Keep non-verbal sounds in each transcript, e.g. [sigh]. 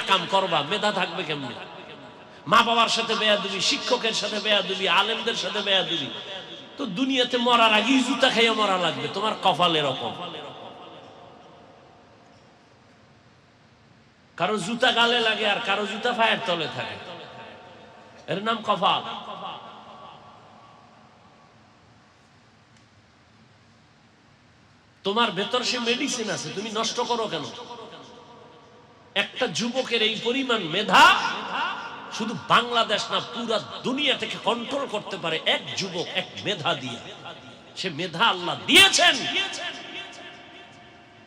আকাম করবা, মেধা থাকবে মা বাবার সাথে শিক্ষকের সাথে আলেমদের সাথে তো দুনিয়াতে মরার আগেই জুতা মরা লাগবে, তোমার কপাল এরকম কারও জুতা গালে লাগে আর কারও জুতা ফায়ের তলে থাকে। এর নাম কপাল। তোমার ভেতর সে মেডিসিন আছে, তুমি নষ্ট করো কেন? একটা যুবকের এই পরিমাণ মেধা শুধু বাংলাদেশ না, পুরা দুনিয়া থেকে কন্ট্রোল করতে পারে এক যুবক, এক মেধা দিয়ে। সে মেধা আল্লাহ দিয়েছেন।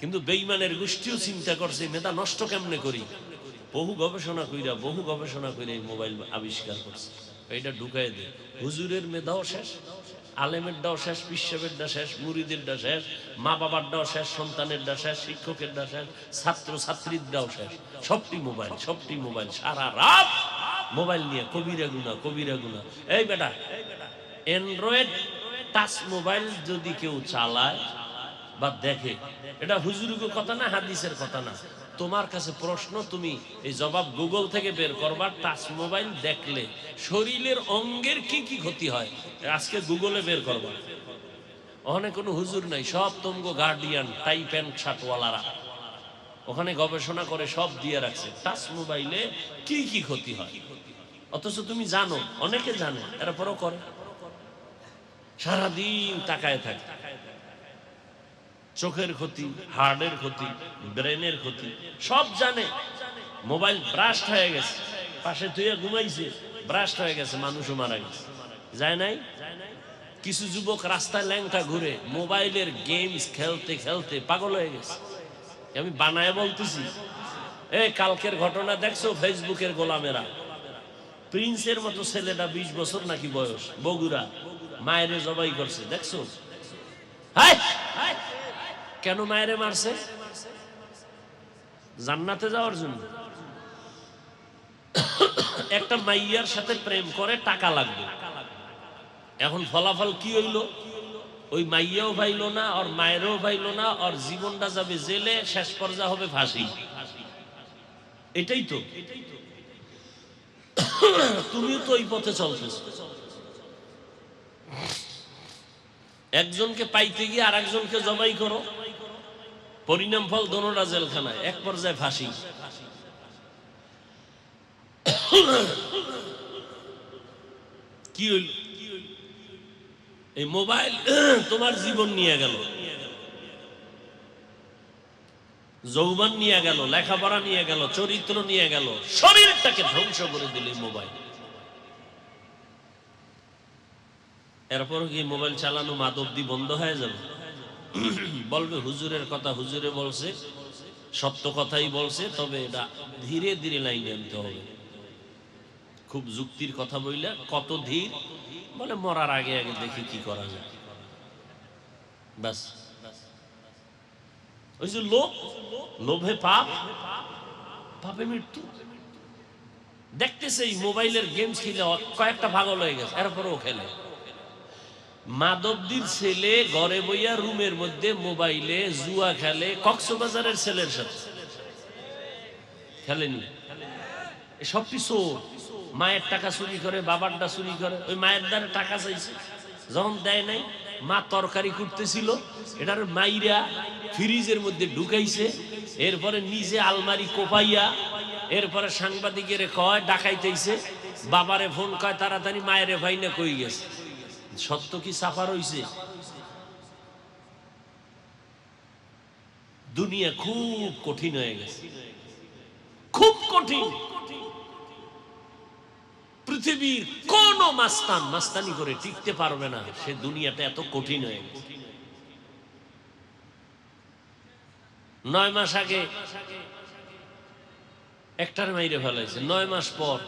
কিন্তু বেইমানের গোষ্ঠীও চিন্তা করছে মেধা নষ্ট কেমনে করি? বহু গবেষণা কইরা, বহু গবেষণা কইরা এই মোবাইল আবিষ্কার করছে। এটা ঢুকাই দে। হুজুরের মেধাও শেষ। আলেমেরটাও শেষ পিসাবেরটা শেষ মুরিদেরটা শেষ মা বাবারটাও শেষ সন্তানেরটা শেষ শিক্ষকেরটা শেষ ছাত্র ছাত্রীরটাও শেষ। সবটি মোবাইল সবটি মোবাইল, সারা রাত মোবাইল নিয়ে কবিরা গুনা কবিরা গুনা এই বেটা অ্যান্ড্রয়েড টাচ মোবাইল যদি কেউ চালায় বা দেখে, এটা হুজুরুকের কথা না, হাদিসের কথা না? তোমার কাছে প্রশ্ন, তুমি এই জবাব গুগল থেকে বের করবার টাচ মোবাইল দেখলে। শরীরের অঙ্গের কি কি ক্ষতি হয়, আজকে গুগলে বের করবার ওখানে কোনো হুজুর নাই, সব তমগো গার্ডিয়ান টাই প্যান্ট শার্টওয়ালারা ওখানে গবেষণা করে সব দিয়ে রাখছে। টাচ মোবাইলে কি কি ক্ষতি হয়? অথচ তুমি জানো, অনেকে জানে এরপরও করে। সারাদিন তাকায় থাকে। চোখের ক্ষতি, হার্টের ক্ষতি, ব্রেনের ক্ষতি, সব জানে। মোবাইল ব্রাস্ট হয়ে গেছে। পাশে তুইয়া ঘুমাইছে, ব্রাস্ট হয়ে গেছে, মানুষও মারা গেছে। যায় নাই? কিছু যুবক রাস্তায় ল্যাংটা ঘুরে মোবাইলের গেমস খেলতে খেলতে পাগল হয়ে গেছে। আমি বানায় বলতেছি এই কালকের ঘটনা দেখছ ফেসবুকের গোলামেরা? প্রিন্সের মতো ছেলেটা বিশ বছর নাকি বয়স? বগুড়া। মায়ের জবাই করছে, দেখছ? হাই কেন মায়েরে মারছে? জান্নাতে যাওয়ার জন্য। একটা মাইয়ার সাথে প্রেম করে টাকা লাগবে। এখন ফলাফল কি হইল? ওই মাইয়াও পাইলো না, ওর মায়েরও পাইলো না, ওর জীবনটা যাবে জেলে, শেষ পর্যায়ে হবে ফাঁসি। এটাই তো। তুমিও তো ওই পথে চলতেছ। একজনকে পাইতে গিয়ে আর একজনকে জবাই করো। পরিণাম ফল দোনোটা জেলখানায়, এক পর্যায়ে ফাঁসি। কি হইল? এই মোবাইল তোমার জীবন নিয়ে গেল। যৌবন নিয়ে গেল, লেখাপড়া নিয়ে গেল, চরিত্র নিয়ে গেল, শরীরটাকে ধ্বংস করে দিল মোবাইল। এরপর কি মোবাইল চালানো মাদবদি বন্ধ হয়ে যাবে? [clears throat] বলবে, হুজুরের কথা হুজুরে বলছে, সত্য কথাই বলছে, তবে এটা ধীরে ধীরে লাইনে আনতে হবে। খুব যুক্তির কথা বইলে, কত ধীর? বলে, মরার আগে আগে দেখি কি করা যায়। ব্যাস। ওই যে লোভ, লোভে পাপ, পাপে মৃত্যু। দেখতেছে এই মোবাইলের গেমস খেলে কয়েকটা পাগল হয়ে গেছে, এরপরেও খেলে। মাদবদির ছেলে ঘরে বইয়া রুমের মধ্যে মোবাইলে জুয়া খেলে কক্সবাজারের ছেলের সাথে। খেলেনি? সবটি চোর মায়ের টাকা চুরি করে, বাবারটা চুরি করে, ওই মায়ের দ্বারা টাকা চাইছে। যখন দেয় নাই, মা তরকারি করতেছিল এটার মাইরা ফ্রিজের মধ্যে ঢুকাইছে, এরপরে নিজে আলমারি কোপাইয়া, এরপরে সাংবাদিকের কয় ডাকাইতেছে বাবারে ফোন কয়, তাড়াতাড়ি মায়েরে ভাই না কই গেছে? সত্য কি সাফার হইছে দুনিয়া খুব কঠিন হয়ে গেছে। খুব কঠিন। পৃথিবীর কোন মাস্তান মাস্তানি করে টিকতে পারবে না। সে দুনিয়াটা এত কঠিন হয়ে গেছে। নয় মাস আগে একটার মাইরে ফেলাইছে। নয় মাস পর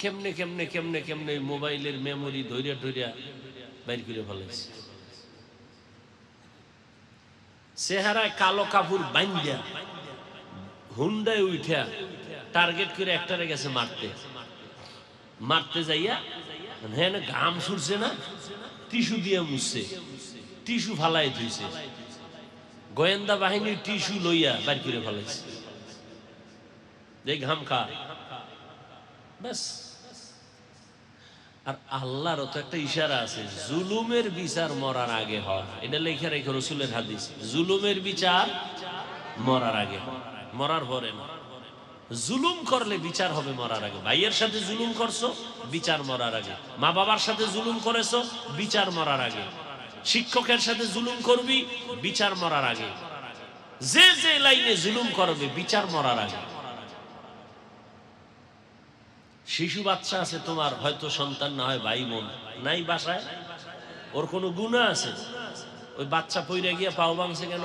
কেমনে কেমনে কেমনে কেমনে মোবাইলের মেমোরি ধৈর্য ধৈর্য বাইর করে ফেলাইছে। চেহারায় কালো কাপড় বান্ধা হুন্ডায় উঠা টার্গেট করে একটারে গেছে মারতে। মারতে যাইয়া হ্যাঁ ঘাম ছুটছে না, টিস্যু দিয়ে মুছছে, টিস্যু ফালাই ধুইছে। গোয়েন্দা বাহিনীর টিস্যু লইয়া বাইর করে ফেলাইছে। যে ঘাম খা। ব্যাস। আর আল্লাহরও তো একটা ইশারা আছে, জুলুমের বিচার মরার আগে হয়। এটা লেখা রেখে রসুলের হাদিস, জুলুমের বিচার মরার আগে মরার পরে না। জুলুম করলে বিচার হবে মরার আগে। ভাইয়ের সাথে জুলুম করছ, বিচার মরার আগে। মা বাবার সাথে জুলুম করেছ, বিচার মরার আগে। শিক্ষকের সাথে জুলুম করবি, বিচার মরার আগে। যে যে লাইনে জুলুম করবে, বিচার মরার আগে। শিশু বাচ্চা আছে তোমার, হয়তো সন্তান না হয়, ভাই বোন। নাই বাসায়? ওর কোনো গুণা আছে? ওই বাচ্চা পইরে গিয়ে পাও ভাঙছে কেন?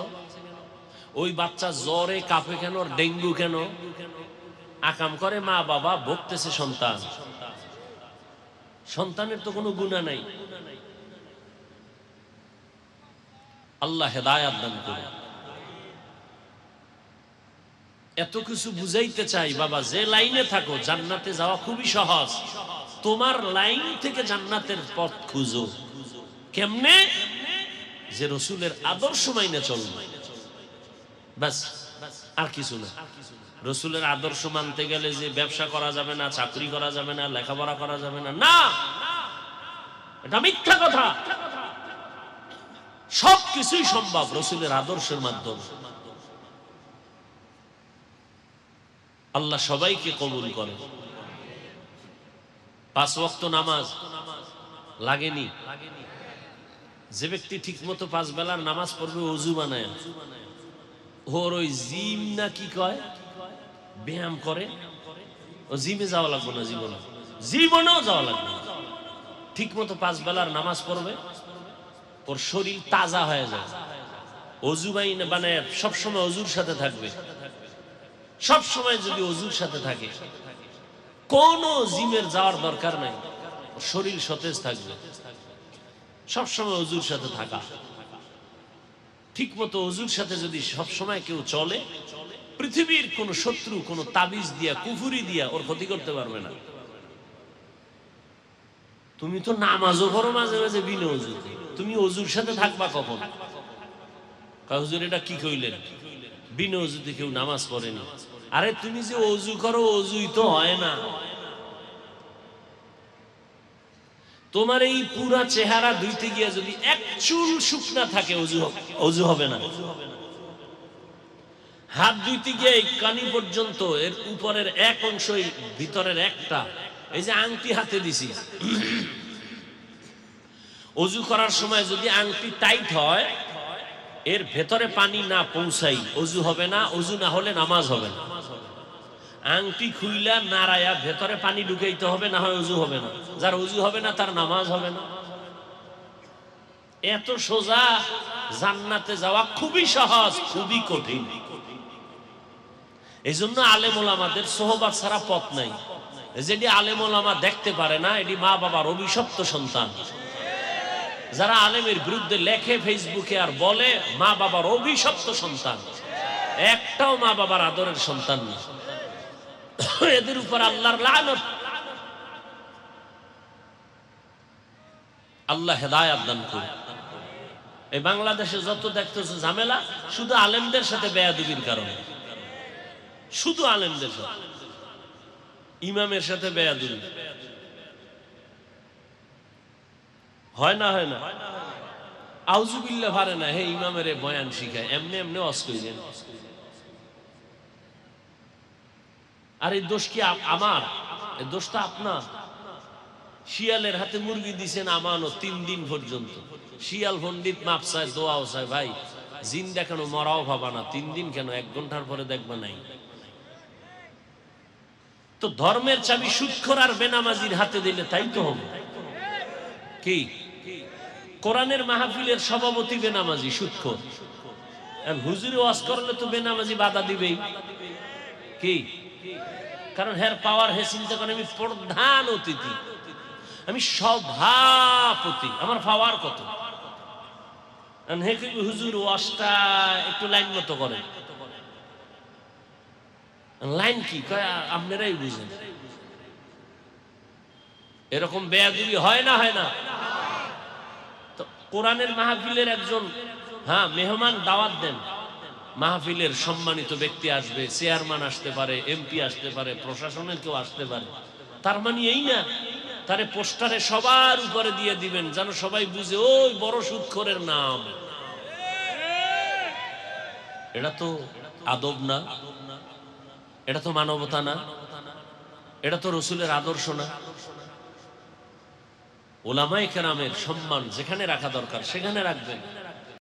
ওই বাচ্চা জ্বরে কাঁপে কেন? ডেঙ্গু কেন? আকাম করে মা বাবা বকতেছে সন্তান। সন্তানের তো কোনো গুণা নাই। আল্লাহ হেদায়াত দান করে এত কিছু বুঝাইতে চাই, বাবা, যে লাইনে থাকো, জান্নাতে যাওয়া খুবই সহজ। তোমার লাইন থেকে জান্নাতের পথ খুঁজো। কেমনে? যে রসুলের আদর্শ মাইনে চলবে। ব্যাস, আর কিছু না। রসুলের আদর্শ মানতে গেলে যে ব্যবসা করা যাবে না, চাকরি করা যাবে না, লেখাপড়া করা যাবে না না! এটা মিথ্যা কথা। সব কিছুই সম্ভব রসুলের আদর্শের মাধ্যমে। আল্লাহ সবাইকে কবুল করে। পাঁচ ওয়াক্ত নামাজ লাগেনি। যে ব্যক্তি ঠিক মতো পাঁচ বেলার নামাজ পড়বে, অজু বানায়। ওর ওই জিম না কি কয়? ব্যায়াম করে। ও জিমে যাওয়া লাগবে না জীবনে? জীবনেও যাওয়া লাগবে ঠিক মতো পাঁচ বেলার নামাজ পড়বে, ওর শরীর তাজা হয়ে যায়। অজু বানায়, সবসময় অজুর সাথে থাকবে। সব সময় যদি অজুর সাথে থাকে, কোন জিমের যাওয়ার দরকার নাই, শরীর সতেজ থাকবে। সব সময় অজুর সাথে থাকা। ঠিক মতো অজুর সাথে যদি সব সময় কেউ চলে, পৃথিবীর কোন শত্রু, কোন তাবিজ দিয়া, কুফুরি দিয়া ওর ক্ষতি করতে পারবে না। তুমি তো নামাজও করো মাঝে মাঝে বিনা অজু তুমি অজুর সাথে থাকবা কখন? হুজুর, এটা কি কইলেন? বিনা অজুতে কেউ নামাজ পড়েনি আরে তুমি যে অজু করো, অজুই তো হয় না। তোমার এই পুরা চেহারা ধুইতে গিয়ে যদি এক চুল শুকনা থাকে, অজু অজু হবে না। হাত ধুইতে গিয়ে কানি পর্যন্ত, এর উপরের এক অংশই, ভিতরের একটা। এই যে আংটি হাতে দিছি। অজু করার সময় যদি আংটি টাইট হয়, এর ভেতরে পানি না পৌঁছাই, অজু হবে না, অজু না হলে নামাজ হবে না। আংটি খুইলা নাড়ায়া ভেতরে পানি ঢুকাইতে হবে, না হয় অজু হবে না। যার অজু হবে না, তার নামাজ হবে না। এত সোজা জান্নাতে যাওয়া খুবই সহজ, খুবই কঠিন। এই জন্য আলেমুল আমাদের সোহবার ছাড়া পথ নাই। যেটি আলেমুল আমা দেখতে পারে না, এটি মা বাবার অভিশপ্ত সন্তান। যারা আলেমের বিরুদ্ধে লেখে, ফেসবুকে আর বলে, মা বাবার অভিশপ্ত সন্তান। একটাও মা বাবার আদরের সন্তান না। [coughs] এদের উপর আল্লাহর লানত। আল্লাহ হেদায়াত দান করে এই বাংলাদেশে যত দেখতেছে ঝামেলা, শুধু আলেমদের সাথে বেয়াদুবির কারণে। শুধু আলেমদের সাথে। ইমামের সাথে বেয়াদুবি। হয় না হয় না? আউজুবিল্লা ভারে না, হে ইমামের বয়ান শিখায়। এমনি এমনি অস্কইলেন আর এই দোষ কি আমার? এই দোষটা আপনার। শিয়ালের হাতে মুরগি দিছেন আমানো তিন দিন পর্যন্ত। শিয়াল পণ্ডিত মাপসায় দোয়াও চায়, ভাই জিন দেখানো মরাও ভাবা না? তিন দিন কেন? এক ঘণ্টার পরে দেখবা নাই। তো ধর্মের চাবি সুৎখর আর বেনামাজির হাতে দিলে তাই তো হবে। কি? কোরআনের মাহফিলের সভাপতি বেনামাজি, সুৎখর। হুজুরে ওয়াজ করলে তো বেনামাজি বাধা দিবেই। কি? কারণ হ্যার পাওয়ার হে চিন্তা করে আমি প্রধান অতিথি। আমি সভাপতি। আমার পাওয়ার কত? হুজুর, ওয়াজটা একটু লাইন মতো করে। লাইন কি? আপনারাই বুঝেন। এরকম বেয়াদুবি হয় না হয় না? তো কোরআনের মাহফিলের একজন হ্যাঁ মেহমান দাওয়াত দেন। মাহফিলের সম্মানিত ব্যক্তি আসবে, চেয়ারম্যান আসতে পারে এমপি আসতে পারে, প্রশাসনের কেউ আসতে পারে। তার মানে এই না, তারে পোস্টারে সবার উপরে দিয়ে দিবেন, যেন সবাই বুঝে, ওই বড় সুৎখরের নাম। এটা তো আদব না, এটা তো মানবতা না, এটা তো রসুলের আদর্শ না। ওলামাই কেরামের সম্মান যেখানে রাখা দরকার, সেখানে রাখবেন।